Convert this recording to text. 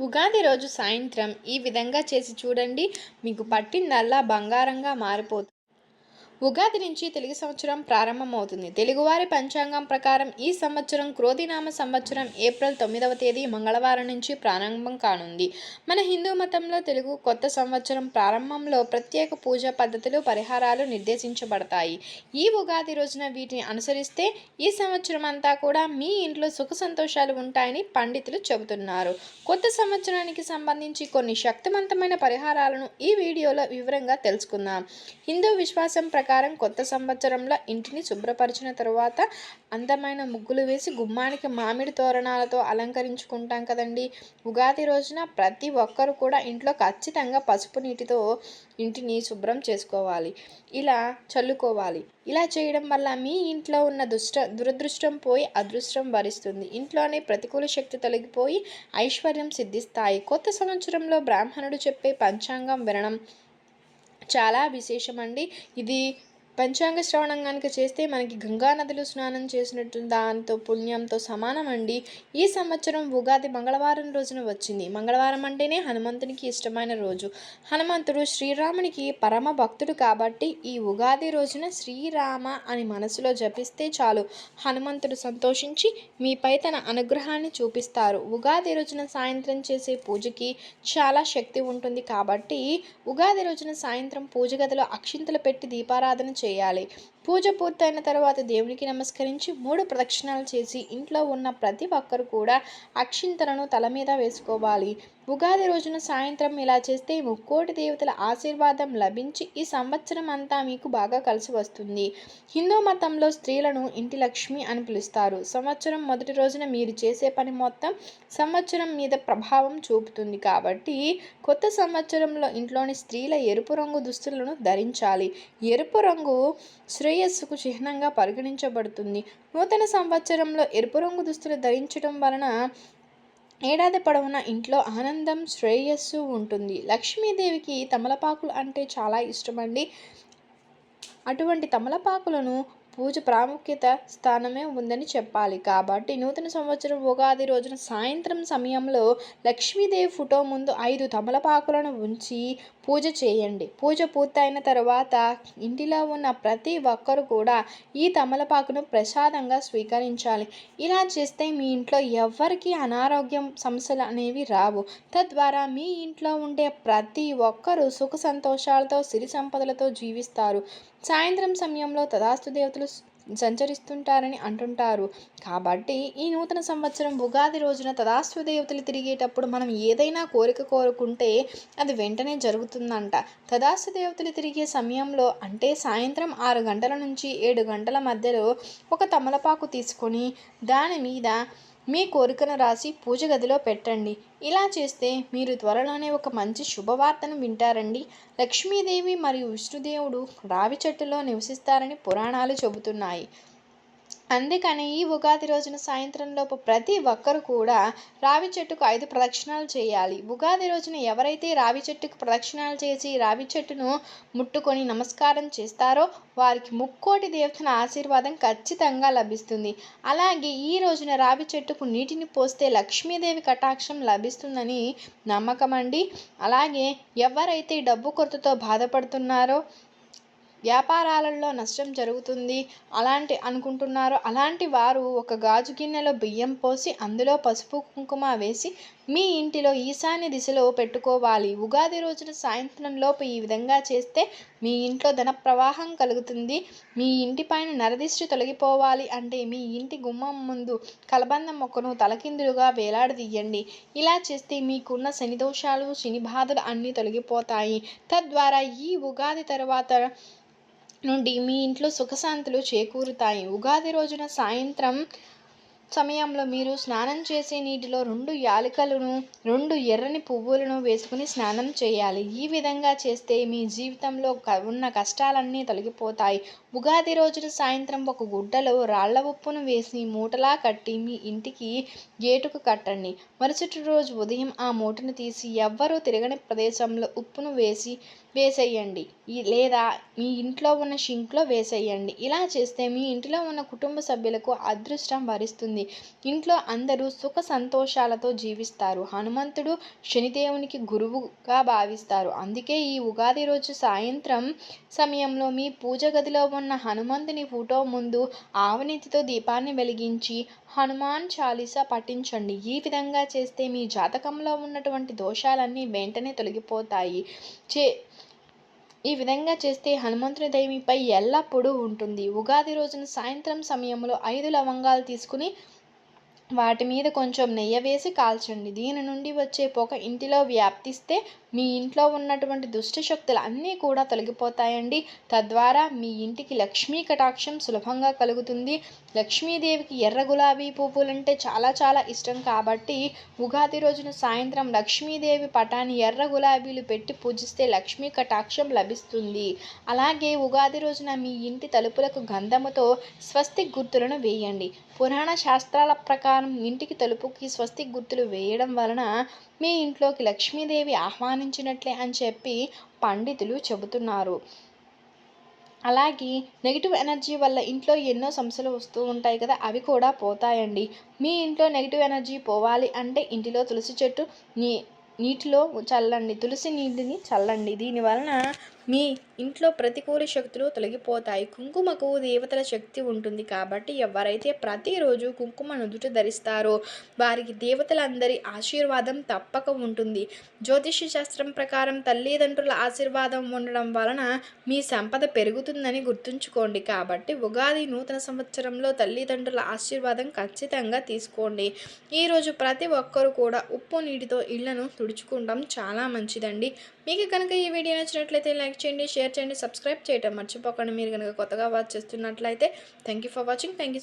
ఉగాది రోజు సాయంత్రం ఈ విధంగా చేసి చూడండి. మీకు పట్టిందల్లా బంగారంగా మారిపోతుంది. ఉగాది నుంచి తెలుగు సంవత్సరం ప్రారంభమవుతుంది. తెలుగువారి పంచాంగం ప్రకారం ఈ సంవత్సరం క్రోధినామ సంవత్సరం ఏప్రిల్ తొమ్మిదవ తేదీ మంగళవారం నుంచి ప్రారంభం కానుంది. మన హిందూ మతంలో తెలుగు కొత్త సంవత్సరం ప్రారంభంలో ప్రత్యేక పూజా పద్ధతులు పరిహారాలు నిర్దేశించబడతాయి. ఈ ఉగాది రోజున వీటిని అనుసరిస్తే ఈ సంవత్సరం అంతా కూడా మీ ఇంట్లో సుఖ సంతోషాలు ఉంటాయని పండితులు చెబుతున్నారు. కొత్త సంవత్సరానికి సంబంధించి కొన్ని శక్తివంతమైన పరిహారాలను ఈ వీడియోలో వివరంగా తెలుసుకుందాం. హిందూ విశ్వాసం ప్రకారం ప్రకారం కొత్త సంవత్సరంలో ఇంటిని శుభ్రపరిచిన తరువాత అందమైన ముగ్గులు వేసి గుమ్మానికి మామిడి తోరణాలతో అలంకరించుకుంటాం కదండి. ఉగాది రోజున ప్రతి ఒక్కరు కూడా ఇంట్లో ఖచ్చితంగా పసుపు నీటితో ఇంటిని శుభ్రం చేసుకోవాలి. ఇలా చల్లుకోవాలి. ఇలా చేయడం వల్ల మీ ఇంట్లో ఉన్న దుష్ట దురదృష్టం పోయి అదృష్టం భరిస్తుంది ఇంట్లోనే ప్రతికూల శక్తి తొలగిపోయి ఐశ్వర్యం సిద్ధిస్తాయి. కొత్త సంవత్సరంలో బ్రాహ్మణుడు చెప్పే పంచాంగం వినడం. చాలా విశేషమండి. ఇది పంచాంగ శ్రవణం కనుక చేస్తే మనకి గంగా నదిలో స్నానం చేసినట్టు దాంతో పుణ్యంతో సమానం అండి. ఈ సంవత్సరం ఉగాది మంగళవారం రోజున వచ్చింది. మంగళవారం అంటేనే హనుమంతునికి ఇష్టమైన రోజు. హనుమంతుడు శ్రీరామునికి పరమ భక్తుడు కాబట్టి ఈ ఉగాది రోజున శ్రీరామ అని మనసులో జపిస్తే చాలు. హనుమంతుడు సంతోషించి మీపై తన అనుగ్రహాన్ని చూపిస్తారు. ఉగాది రోజున సాయంత్రం చేసే పూజకి చాలా శక్తి ఉంటుంది కాబట్టి ఉగాది రోజున సాయంత్రం పూజ గదిలో అక్షింతలు పెట్టి దీపారాధన చేయాలి. చేయాలి. పూజ పూర్తయిన తర్వాత దేవునికి నమస్కరించి మూడు ప్రదక్షిణాలు చేసి ఇంట్లో ఉన్న ప్రతి ఒక్కరు కూడా అక్షింతలను తల మీద వేసుకోవాలి. ఉగాది రోజున సాయంత్రం ఇలా చేస్తే ముక్కోటి దేవతల ఆశీర్వాదం లభించి ఈ సంవత్సరం అంతా మీకు బాగా కలిసి వస్తుంది. హిందూ మతంలో స్త్రీలను ఇంటి లక్ష్మి అని పిలుస్తారు. సంవత్సరం మొదటి రోజున మీరు చేసే పని మొత్తం సంవత్సరం మీద ప్రభావం చూపుతుంది కాబట్టి కొత్త సంవత్సరంలో ఇంట్లోని స్త్రీల ఎరుపు రంగు దుస్తులను ధరించాలి. ఎరుపు రంగు శ్రేయస్సుకు చిహ్నంగా పరిగణించబడుతుంది. నూతన సంవత్సరంలో ఎరుపు రంగు దుస్తులు ధరించడం వలన ఏడాది పొడవునా ఇంట్లో ఆనందం శ్రేయస్సు ఉంటుంది. లక్ష్మీదేవికి తమలపాకులు అంటే చాలా ఇష్టమండి. అటువంటి తమలపాకులను పూజ ప్రాముఖ్యత స్థానమే ఉందని చెప్పాలి. కాబట్టి నూతన సంవత్సరం ఉగాది రోజున సాయంత్రం సమయంలో లక్ష్మీదేవి ఫోటో ముందు ఐదు తమలపాకులను ఉంచి పూజ చేయండి. పూజ పూర్తయిన తర్వాత ఇంటిలో ఉన్న ప్రతి ఒక్కరు కూడా ఈ తమలపాకును ప్రసాదంగా స్వీకరించాలి. ఇలా చేస్తే మీ ఇంట్లో ఎవరికి అనారోగ్యం సమస్యలు అనేవి రావు. తద్వారా మీ ఇంట్లో ఉండే ప్రతి ఒక్కరూ సుఖ సంతోషాలతో సిరి సంపదలతో జీవిస్తారు. సాయంత్రం సమయంలో తదాస్తు దేవతలు సంచరిస్తుంటారని అంటుంటారు. కాబట్టి ఈ నూతన సంవత్సరం ఉగాది రోజున తదాస్తు దేవతలు తిరిగేటప్పుడు మనం ఏదైనా కోరిక కోరుకుంటే అది వెంటనే జరుగుతుందంట. తదాస్తు దేవతలు తిరిగే సమయంలో అంటే సాయంత్రం ఆరు గంటల నుంచి ఏడు గంటల మధ్యలో ఒక తమలపాకు తీసుకొని దాని మీద మీ కోరికను రాసి పూజ గదిలో పెట్టండి. ఇలా చేస్తే మీరు త్వరలోనే ఒక మంచి శుభవార్తను వింటారండి. లక్ష్మీదేవి మరియు విష్ణుదేవుడు రావి చెట్టులో నివసిస్తారని పురాణాలు చెబుతున్నాయి. అందుకని ఈ ఉగాది రోజున సాయంత్రంలోపు ప్రతి ఒక్కరు కూడా రావి చెట్టుకు ఐదు ప్రదక్షిణాలు చేయాలి. ఉగాది రోజున ఎవరైతే రావి చెట్టుకు ప్రదక్షిణాలు చేసి రావి చెట్టును ముట్టుకొని నమస్కారం చేస్తారో వారికి ముక్కోటి దేవతన ఆశీర్వాదం ఖచ్చితంగా లభిస్తుంది. అలాగే ఈ రోజున రావి చెట్టుకు నీటిని పోస్తే లక్ష్మీదేవి కటాక్షం లభిస్తుందని నమ్మకం అండి అలాగే ఎవరైతే డబ్బు కొరతతో బాధపడుతున్నారో వ్యాపారాలలో నష్టం జరుగుతుంది అలాంటి అనుకుంటున్నారో అలాంటి వారు ఒక గాజు గిన్నెలో బియ్యం పోసి అందులో పసుపు కుంకుమ వేసి మీ ఇంటిలో ఈశాన్య దిశలో పెట్టుకోవాలి. ఉగాది రోజున సాయంత్రం లోపు ఈ విధంగా చేస్తే మీ ఇంట్లో ధన ప్రవాహం కలుగుతుంది. మీ ఇంటిపైన నరదిష్టి తొలగిపోవాలి అంటే మీ ఇంటి గుమ్మం ముందు కలబంద మొక్కను తలకిందులుగా వేలాడదీయండి. ఇలా చేస్తే మీకున్న శని దోషాలు శని బాధలు అన్నీ తొలగిపోతాయి. తద్వారా ఈ ఉగాది తర్వాత నుండి మీ ఇంట్లో సుఖశాంతులు చేకూరుతాయి. ఉగాది రోజున సాయంత్రం సమయంలో మీరు స్నానం చేసే నీటిలో రెండు యాలకలను రెండు ఎర్రని పువ్వులను వేసుకుని స్నానం చేయాలి. ఈ విధంగా చేస్తే మీ జీవితంలో ఉన్న కష్టాలన్నీ తొలగిపోతాయి. ఉగాది రోజున సాయంత్రం ఒక గుడ్డలో రాళ్ళ ఉప్పును వేసి మూటలా కట్టి మీ ఇంటికి గేటుకు కట్టండి. మరుసటి రోజు ఉదయం ఆ మూటను తీసి ఎవ్వరూ తిరగని ప్రదేశంలో ఉప్పును వేసి వేసేయండి. లేదా మీ ఇంట్లో ఉన్న షింక్లో వేసేయండి. ఇలా చేస్తే మీ ఇంటిలో ఉన్న కుటుంబ సభ్యులకు అదృష్టం భరిస్తుంది ఉంటుంది ఇంట్లో అందరూ సుఖ సంతోషాలతో జీవిస్తారు. హనుమంతుడు శనిదేవునికి గురువుగా భావిస్తారు. అందుకే ఈ ఉగాది రోజు సాయంత్రం సమయంలో మీ పూజ గదిలో ఉన్న హనుమంతుని ఫోటో ముందు ఆవనీతితో దీపాన్ని వెలిగించి హనుమాన్ చాలీసా పఠించండి. ఈ విధంగా చేస్తే మీ జాతకంలో ఉన్నటువంటి దోషాలన్నీ వెంటనే తొలగిపోతాయి. చే ఈ విధంగా చేస్తే హనుమంతుని దయమిపై ఎల్లప్పుడూ ఉంటుంది. ఉగాది రోజున సాయంత్రం సమయంలో ఐదు లవంగాలు తీసుకుని వాటి మీద కొంచెం నెయ్యి వేసి కాల్చండి. దీని నుండి వచ్చే పొగ ఇంటిలో వ్యాప్తిస్తే మీ ఇంట్లో ఉన్నటువంటి దుష్ట శక్తులు అన్నీ కూడా తొలగిపోతాయండి. తద్వారా మీ ఇంటికి లక్ష్మీ కటాక్షం సులభంగా కలుగుతుంది. లక్ష్మీదేవికి ఎర్ర గులాబీ పువ్వులంటే చాలా చాలా ఇష్టం కాబట్టి ఉగాది రోజున సాయంత్రం లక్ష్మీదేవి పటాన్ని ఎర్ర గులాబీలు పెట్టి పూజిస్తే లక్ష్మీ కటాక్షం లభిస్తుంది. అలాగే ఉగాది రోజున మీ ఇంటి తలుపులకు గంధముతో స్వస్తి గుర్తులను వేయండి. పురాణ శాస్త్రాల ప్రకారం ఇంటికి తలుపుకి స్వస్తి గుర్తులు వేయడం వలన మీ ఇంట్లోకి లక్ష్మీదేవి ఆహ్వానించినట్లే అని చెప్పి పండితులు చెబుతున్నారు. అలాగే నెగిటివ్ ఎనర్జీ వల్ల ఇంట్లో ఎన్నో సమస్యలు వస్తూ ఉంటాయి కదా అవి కూడా పోతాయండి. మీ ఇంట్లో నెగిటివ్ ఎనర్జీ పోవాలి అంటే ఇంటిలో తులసి చెట్టు నీ నీటిలో చల్లండి. తులసి నీటిని చల్లండి. దీనివలన మీ ఇంట్లో ప్రతికూల శక్తులు తొలగిపోతాయి. కుంకుమకు దేవతల శక్తి ఉంటుంది కాబట్టి ఎవరైతే ప్రతిరోజు కుంకుమ నుదుట ధరిస్తారో వారికి దేవతలందరి ఆశీర్వాదం తప్పక ఉంటుంది. జ్యోతిష శాస్త్రం ప్రకారం తల్లిదండ్రుల ఆశీర్వాదం ఉండడం వలన మీ సంపద పెరుగుతుందని గుర్తుంచుకోండి. కాబట్టి ఉగాది నూతన సంవత్సరంలో తల్లిదండ్రుల ఆశీర్వాదం ఖచ్చితంగా తీసుకోండి. ఈరోజు ప్రతి ఒక్కరు కూడా ఉప్పు నీటితో ఇళ్ళను తుడుచుకుంటాం చాలా మంచిదండి. మీకు కనుక ఈ వీడియో నచ్చినట్లయితే లైక్ చేయండి షేర్ చేయండి సబ్స్క్రైబ్ చేయటం మర్చిపోకండి. మీరు కనుక కొత్తగా వాచ్ చేస్తున్నట్లయితే thank you for watching thank you